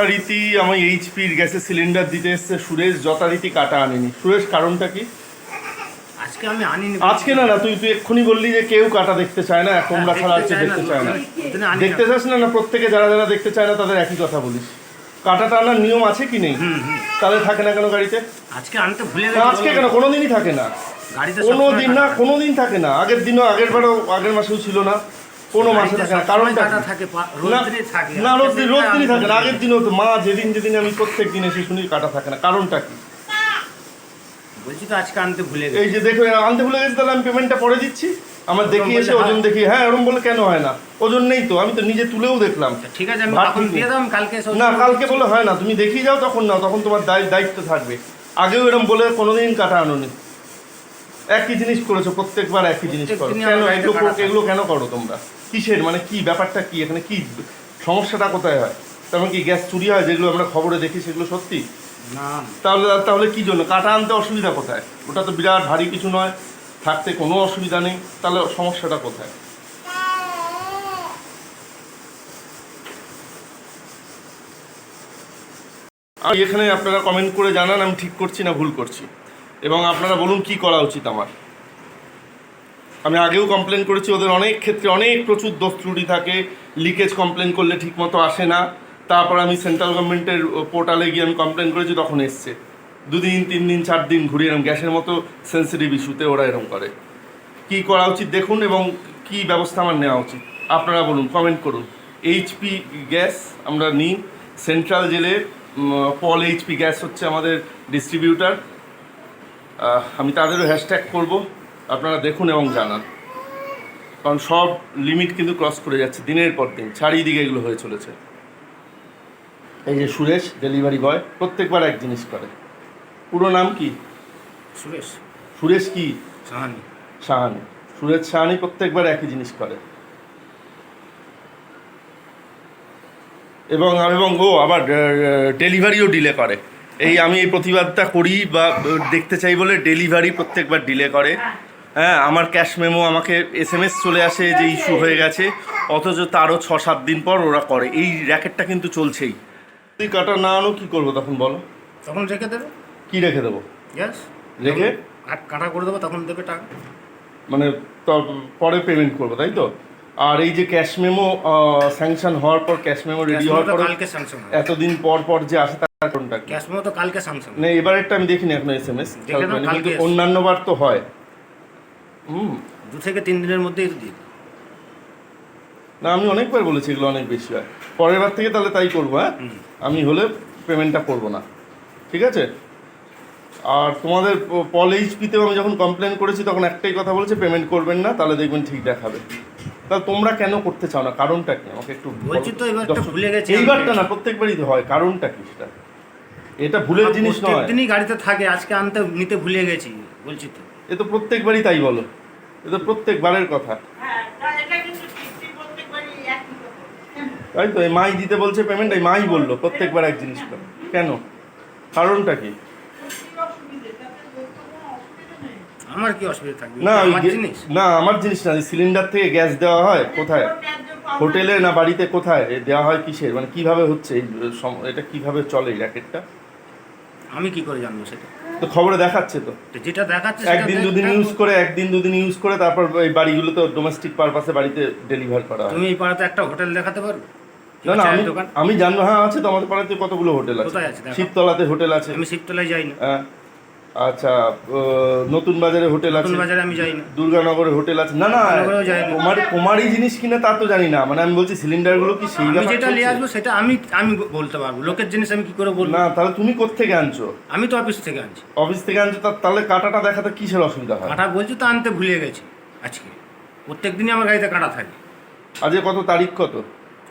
যথারীতি আমি এইচপির গ্যাসের সিলিন্ডার দিতে এসছে সুরেশ যথারীতি কাটা আনেনি। সুরেশ কারণটা কি? আজকে আমি আনিনি। আজকে না না তুই তুই এক্ষুনি বললি যে কেউ কাটা দেখতে চায় না ছাড়া হচ্ছে দেখতে চায় না দেখতে চাস না না প্রত্যেকে যারা যারা দেখতে চায় না তাদের একই কথা বলিস। কাটাটা আনার নিয়ম আছে কি নেই। তাহলে থাকে না কেন গাড়িতে? আজকে আনতে ভুলে গেছি। আজকে কেন? কোনোদিনই থাকে না। গাড়িতে কোনো দিন না কোনোদিন থাকে না। আগের দিনও আগের বারও আগের মাসেও ছিল না। কোনো মাসে থাকে না সবসময় কারণটা থাকে না দিনই আজকে থাকে। না আগের দিনও তো মা যেদিন যেদিন আমি প্রত্যেক দিন এসে শুনি কাটা থাকে না। কারণটা কি? বলছি তো আজকে আনতে ভুলে গেছি এই যে দেখো আনতে ভুলে গেছি তাহলে আমি পেমেন্টটা পরে দিচ্ছি। আমার দেখি এসে ওজন দেখি হ্যাঁ ওরম বলে কেন হয় না? ওজন নেই তো আমি তো নিজে তুলেও দেখলাম। ঠিক আছে আমি তখন দিয়ে দাও কালকে না কালকে বলে হয় না তুমি দেখিয়ে যাও তখন নাও তখন তোমার দায়- দায়িত্ব থাকবে। আগেও এরম বলে কোনোদিন কাটা আনোনি। একই জিনিস করেছ প্রত্যেকবার একই জিনিস করো। কেন এগুলো এগুলো কেন করো তোমরা? কিসের? মানে কি ব্যাপারটা কি? এখানে কি সমস্যাটা কোথায় হয়? তেমন কি গ্যাস চুরি হয় যেগুলো আমরা খবরে দেখি সেগুলো সত্যি? না। তাহলে তাহলে কি জন্য? কাটা আনতে অসুবিধা কোথায়? ওটা তো বিরাট ভারী কিছু নয় থাকতে কোনো অসুবিধা নেই। তাহলে সমস্যাটা কোথায়? আমি এখানে আপনারা কমেন্ট করে জানান আমি ঠিক করছি না ভুল করছি। এবং আপনারা বলুন কি করা উচিত আমার। আমি আগেও কমপ্লেন করেছি ওদের অনেক ক্ষেত্রে অনেক প্রচুর দোষ ত্রুটি থাকে লিকেজ কমপ্লেন করলে ঠিকমতো আসে না। তারপর আমি সেন্ট্রাল গভর্নমেন্টের পোর্টালে গিয়ে আমি কমপ্লেন করেছি তখন এসছে। দুদিন তিন দিন চার দিন ঘুরিয়ে এরকম গ্যাসের মতো সেন্সিটিভ ইস্যুতে ওরা এরকম করে। কি করা উচিত দেখুন এবং কি ব্যবস্থা আমার নেওয়া উচিত। আপনারা বলুন কমেন্ট করুন। এইচপি গ্যাস আমরা নিই। সেন্ট্রাল উম, পল এইচপি গ্যাস হচ্ছে আমাদের ডিস্ট্রিবিউটার আমি তাদেরও হ্যাশট্যাগ করব। আপনারা দেখুন এবং জানান। কারণ সব লিমিট কিন্তু ক্রস করে যাচ্ছে দিনের পর দিন। চারিদিকে এগুলো হয়ে চলেছে। এই যে সুরেশ ডেলিভারি বয় প্রত্যেকবার এক জিনিস করে। পুরো নাম কি? সুরেশ। সুরেশ কি? সাহানি। সাহানি। সুরেশ সাহানি প্রত্যেকবার একই জিনিস করে। এবং এবং ও আবার ডেলিভারিও ডিলে করে। এই আমি এই প্রতিবাদটা করি বা দেখতে চাই বলে ডেলিভারি প্রত্যেকবার ডিলে করে। হ্যাঁ আমার ক্যাশ মেমো আমাকে এস এম এস চলে আসে যে ইস্যু হয়ে গেছে অথচ তারও ছ সাত দিন পর ওরা করে। এই র্যাকেটটা কিন্তু চলছেই। তুই কাটা না আনো কী করব তখন বলো? তখন রেখে দেবে। কী রেখে দেবো? গ্যাস রেখে? কাটা করে দেবো তখন দেবে টাকা। মানে পরে পেমেন্ট করব তাই তো? আর এই যে ক্যাশ মেমো স্যাংশন হওয়ার পর ক্যাশ মেমো রেডি হওয়ার পর কালকে স্যামসাং এতদিন পর পর যে আসে তার কারণটা কি? ক্যাশ মেমো তো কালকে স্যামসাং না এবারেরটা আমি দেখিনি এখনও এস এম এস কালকে অন্যান্য বার তো হয়। হুম। দু থেকে তিন দিনের মধ্যেই তো দেবে। না আমি অনেকবার বলেছি এগুলো অনেক বেশি হয়। পরের বার থেকে তাহলে তাই করব হ্যাঁ? আমি হলে পেমেন্টটা করব না। ঠিক আছে? আর তোমাদের পল এইচপিতেও আমি যখন কমপ্লেন করেছি তখন একটাই কথা বলেছে পেমেন্ট করবেন না তাহলে দেখবেন ঠিক দেখাবে। তাহলে তোমরা কেন করতে চাও না? কারণটা কি? আমাকে একটু বলছি তো এবারটা ভুলে গেছি এইবারটা না প্রত্যেকবারই তো হয়। কারণটা কি সেটা? এটা ভুলের জিনিস নয়। দিনই গাড়িতে থাকে আজকে আনতে নিতে ভুলে গেছি বলছি তো। এ তো প্রত্যেকবারই তাই বলো। এ তো প্রত্যেকবারের কথা। হ্যাঁ, তা এটা কিন্তু ঠিক, ঠিক প্রত্যেকবারই একই কথা। তাই তো এই মাই দিতে বলছে পেমেন্ট এই মাই বলল প্রত্যেকবার এক জিনিস কেন? কারণটা কি কি অসুবিধে? তাতে লোক তো কোনো অসুবিধা নেই। আমার কি অসুবিধা থাকবে? না আমার জিনিস। না আমার জিনিস না সিলিন্ডার থেকে গ্যাস দেওয়া হয় কোথায়? হোটেলে না বাড়িতে কোথায়? এ দেওয়া হয় কিসের? মানে কীভাবে হচ্ছে এই সম- এটা কীভাবে চলে এই র্যাকেটটা আমি কি করে জানব সেটা? তো খবরে দেখাচ্ছে তো। তো যেটা দেখাচ্ছে সেটা একদিন দেখ- দুদিন ইউজ করে একদিন দুদিন ইউজ করে তারপর এই বাড়িগুলোতে ডোমেস্টিক পারপাসে বাড়িতে ডেলিভার করা হয়। তুমি এই পাড়াতে একটা হোটেল দেখাতে পারবে? না না আমি চায়ের দোকান? আমি জানব হ্যাঁ আছে তো আমাদের পাড়াতে কতগুলো হোটেল আছে। কোথায় আছে? দেখো। শিবতলাতে হোটেল আছে। আমি শিবতলায় যাই না হ্যাঁ। আচ্ছা নতুন বাজারে হোটেল আছে? নতুন বাজারে আমি যাই না দুর্গানগরে হোটেল আছে? না না না। কুমার কুমারী জিনিস কিনা তা তো জানি না। মানে আমি বলছি সিলিন্ডারগুলো কি সেই আমি যেটা নিয়ে আসব সেটা আমি আমি বলতে পারব। লোকের জিনিস আমি কি করে বলব? না তাহলে তুমি কোত্থেকে আনছো? আমি তো অফিস থেকে আনছি। অফিস থেকে আনছো তাহলে কাটাটা দেখাতে কিসের অসুবিধা হয়? কাটা বলছি তো আনতে ভুলে গেছি আজকে। প্রত্যেক দিনই আমার গাড়িতে কাটা থাকে। আজকে কত তারিখ কত?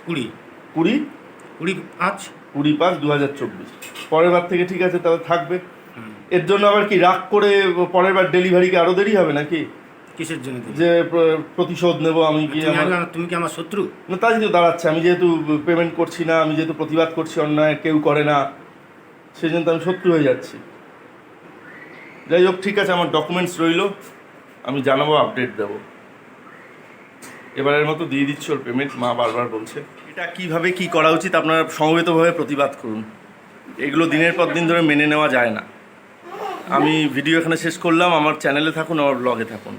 কুড়ি। কুড়ি? কুড়ি পাঁচ। কুড়ি পাঁচ দু হাজার চব্বিশ। পরের বার থেকে ঠিক আছে তাহলে থাকবে। এর জন্য আবার কি রাগ করে পরের বার ডেলিভারিকে আরও দেরি হবে নাকি? কিসের জন্য যে প্রতিশোধ নেব আমি কি তুমি কি আমার শত্রু? না তাই তো দাঁড়াচ্ছে। আমি যেহেতু পেমেন্ট করছি না আমি যেহেতু প্রতিবাদ করছি অন্যায় কেউ করে না সেই জন্য আমি শত্রু হয়ে যাচ্ছি। যাই হোক ঠিক আছে আমার ডকুমেন্টস রইল। আমি জানাব আপডেট দেব। এবারের মতো দিয়ে দিচ্ছি ওর পেমেন্ট মা বারবার বলছে। এটা কীভাবে কি করা উচিত? আপনারা সমবেতভাবে প্রতিবাদ করুন। এগুলো দিনের পর দিন ধরে মেনে নেওয়া যায় না। আমি ভিডিও এখানে শেষ করলাম। আমার চ্যানেলে থাকুন আমার ব্লগে থাকুন।